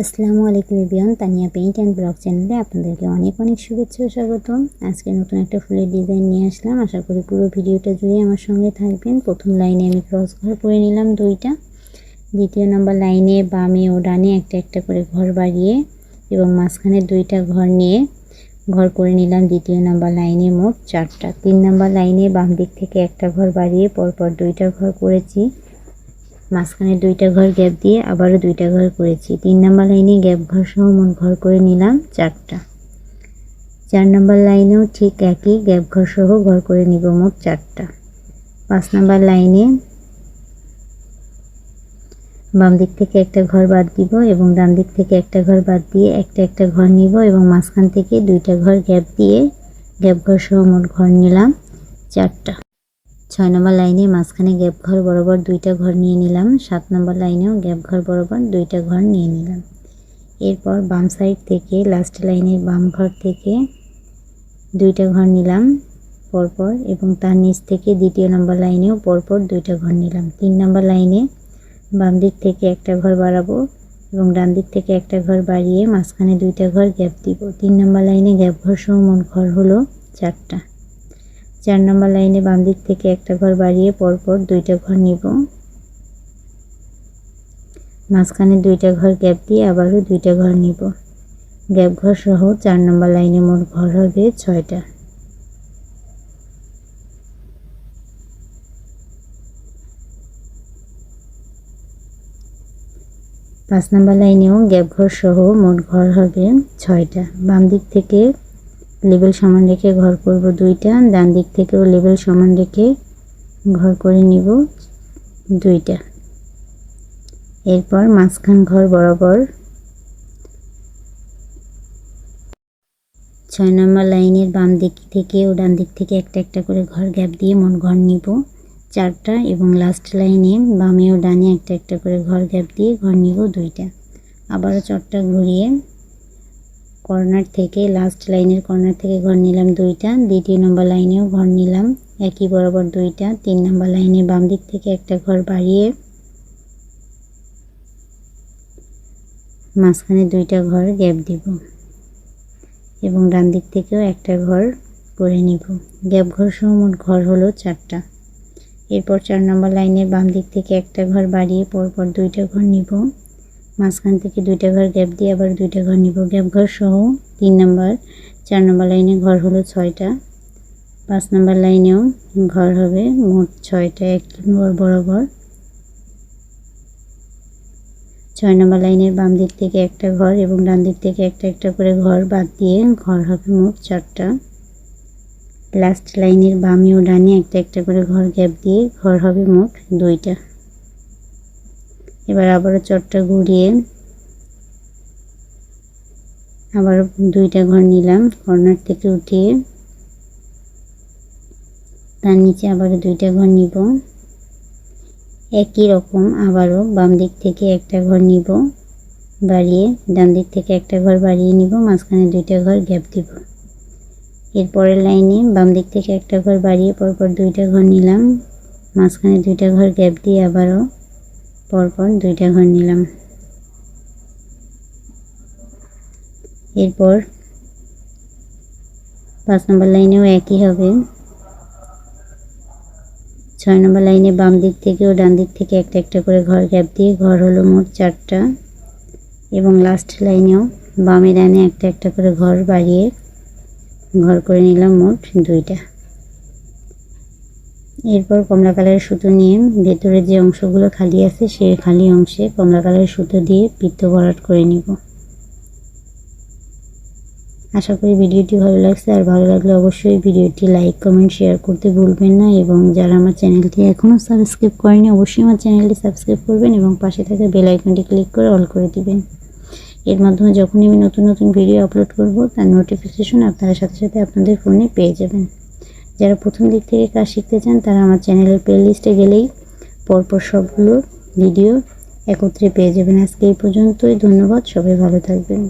আসসালামু আলাইকুম এবিয়ন তানিয়া পেইন্ট অ্যান্ড ব্লগ চ্যানেলে আপনাদেরকে অনেক অনেক শুভেচ্ছা ও স্বাগতম। আজকে নতুন একটা ফুলের ডিজাইন নিয়ে আসলাম। আশা করি পুরো ভিডিওটা জুড়ে আমার সঙ্গে থাকবেন। প্রথম লাইনে আমি ক্রস ঘর করে নিলাম দুইটা। দ্বিতীয় নম্বর লাইনে বামে ও ডানে একটা একটা করে ঘর বাড়িয়ে এবং মাঝখানে দুইটা ঘর নিয়ে ঘর করে নিলাম। দ্বিতীয় নাম্বার লাইনে মোট চারটা। তিন নাম্বার লাইনে বাম দিক থেকে একটা ঘর বাড়িয়ে পরপর দুইটা ঘর করেছি। মাঝখানে দুইটা ঘর গ্যাপ দিয়ে আবারও দুইটা ঘর করেছি। তিন নাম্বার লাইনে গ্যাপ ঘর সহ মোট ঘর করে নিলাম চারটা। চার নাম্বার লাইনেও ঠিক একই গ্যাপ ঘর সহ ঘর করে নিব মোট চারটা। পাঁচ নাম্বার লাইনে বাম দিক থেকে একটা ঘর বাদ দিব এবং ডান দিক থেকে একটা ঘর বাদ দিয়ে একটা একটা ঘর নিব এবং মাঝখান থেকে দুইটা ঘর গ্যাপ দিয়ে গ্যাপ ঘর সহ মোট ঘর নিলাম চারটা। ছয় নম্বর লাইনে মাঝখানে গ্যাপ ঘর বরাবর দুইটা ঘর নিয়ে নিলাম। সাত নম্বর লাইনেও গ্যাপ ঘর বরাবর দুইটা ঘর নিয়ে নিলাম। এরপর বাম সাইড থেকে, লাস্ট লাইনের বাম ঘর থেকে দুইটা ঘর নিলাম পরপর এবং তার নিচ থেকে দ্বিতীয় নম্বর লাইনেও পরপর দুইটা ঘর নিলাম। তিন নম্বর লাইনে বাম দিক থেকে একটা ঘর বাড়াবো এবং ডান দিক থেকে একটা ঘর বাড়িয়ে মাঝখানে দুইটা ঘর গ্যাপ দিব। তিন নম্বর লাইনে গ্যাপ ঘর সহ মোট ঘর হলো চারটা। চার নম্বর লাইনে বাম দিক থেকে একটা ঘর বাড়িয়ে পরপর দুইটা ঘর নিব। মাঝখানে দুইটা ঘর গ্যাপ দিয়ে আবারও দুইটা ঘর নিব। গ্যাপ ঘর সহ চার নম্বর লাইনে মোট ঘর হবে ছয়টা। পাঁচ নম্বর লাইনেও গ্যাপ ঘর সহ মোট ঘর হবে ছয়টা। বাম দিক থেকে লেবেল সমান রেখে ঘর করব দুইটা, ডান দিক থেকেও লেবেল সমান রেখে ঘর করে নিব দুইটা। এরপর মাঝখান ঘর বরাবর ছয় নম্বর লাইনের বাম দিক থেকে ও ডান দিক থেকে একটা একটা করে ঘর গ্যাপ দিয়ে মোট ঘর নিব। চারটা এবং লাস্ট লাইনে বামে ও ডানে একটা একটা করে ঘর গ্যাপ দিয়ে ঘর নিব দুইটা। আবারও চটটা ঘুরিয়ে কর্নার থেকে লাস্ট লাইনের কর্নার থেকে ঘর নিলাম দুইটা। দ্বিতীয় নম্বর লাইনেও ঘর নিলাম, একই বরাবর দুইটা। তিন নম্বর লাইনে বাম দিক থেকে একটা ঘর বাড়িয়ে মাঝখানে দুইটা ঘর গ্যাপ দিব এবং ডান দিক থেকেও একটা ঘর করে নিব। গ্যাপ ঘর সহ মোট ঘর হলো চারটা। এরপর চার নম্বর লাইনের বাম দিক থেকে একটা ঘর বাড়িয়ে পরপর দুইটা ঘর নিব। মাঝখান থেকে দুইটা ঘর গ্যাপ দিয়ে আবার দুইটা ঘর নিব। গ্যাপ ঘর সহ তিন নম্বর চার নম্বর লাইনে ঘর হলো ছয়টা। পাঁচ নম্বর লাইনেও ঘর হবে মোট ছয়টা, এক ঘর। বরাবর ছয় নম্বর লাইনের বাম দিক থেকে একটা ঘর এবং ডান দিক থেকে একটা একটা করে ঘর বাদ দিয়ে ঘর হবে মোট চারটা। লাস্ট লাইনের বামে ও ডানে একটা একটা করে ঘর গ্যাপ দিয়ে ঘর হবে মোট দুইটা। এবার আবারও চটটা ঘুরিয়ে আবার দুইটা ঘর নিলাম, কর্নার থেকে উঠিয়ে। তার নিচে আবারও দুইটা ঘর নিব। একই রকম আবারও বাম দিক থেকে একটা ঘর নিব, বাড়িয়ে ডান দিক থেকে একটা ঘর বাড়িয়ে নিব, মাঝখানে দুইটা ঘর গ্যাপ দিব। এরপরের লাইনে বাম দিক থেকে একটা ঘর বাড়িয়ে পরপর দুইটা ঘর নিলাম, মাঝখানে দুইটা ঘর গ্যাপ দিয়ে আবারও পরপর দুইটা ঘর নিলাম। এরপর পাঁচ নম্বর লাইনেও একই হবে। ছয় নম্বর লাইনে বাম দিক থেকে ও ডান দিক থেকে একটা একটা করে ঘর গ্যাপ দিয়ে ঘর হলো মোট চারটা। এবং লাস্ট লাইনেও বামে ডানে একটা একটা করে ঘর বাড়িয়ে ঘর করে নিলাম মোট দুইটা। এরপর কমলা কালারের সুতো নিয়ে ভেতরে যে অংশগুলো খালি আছে সেই খালি অংশে কমলা কালারের সুতো দিয়ে বৃত্ত ভরাট করে নিব। আশা করি ভিডিওটি ভালো লাগছে, আর ভালো লাগলে অবশ্যই ভিডিওটি লাইক, কমেন্ট, শেয়ার করতে ভুলবেন না, এবং যারা আমার চ্যানেলটি এখনও সাবস্ক্রাইব করেনি, অবশ্যই আমার চ্যানেলটি সাবস্ক্রাইব করবেন এবং পাশে থাকা বেল আইকনটি ক্লিক করে অল করে দিবেন। এর মাধ্যমে যখনই আমি নতুন নতুন ভিডিও আপলোড করব, তার নোটিফিকেশন আপনারা সাথে সাথে আপনাদের ফোনে পেয়ে যাবেন। যারা প্রথম দিক থেকে কাজ শিখতে চান, তারা আমার চ্যানেলের প্লে লিস্টে গেলেই পরপর সবগুলো ভিডিও একত্রে পেয়ে যাবেন। আজকে এই পর্যন্তই। ধন্যবাদ। সবাই ভালো থাকবেন।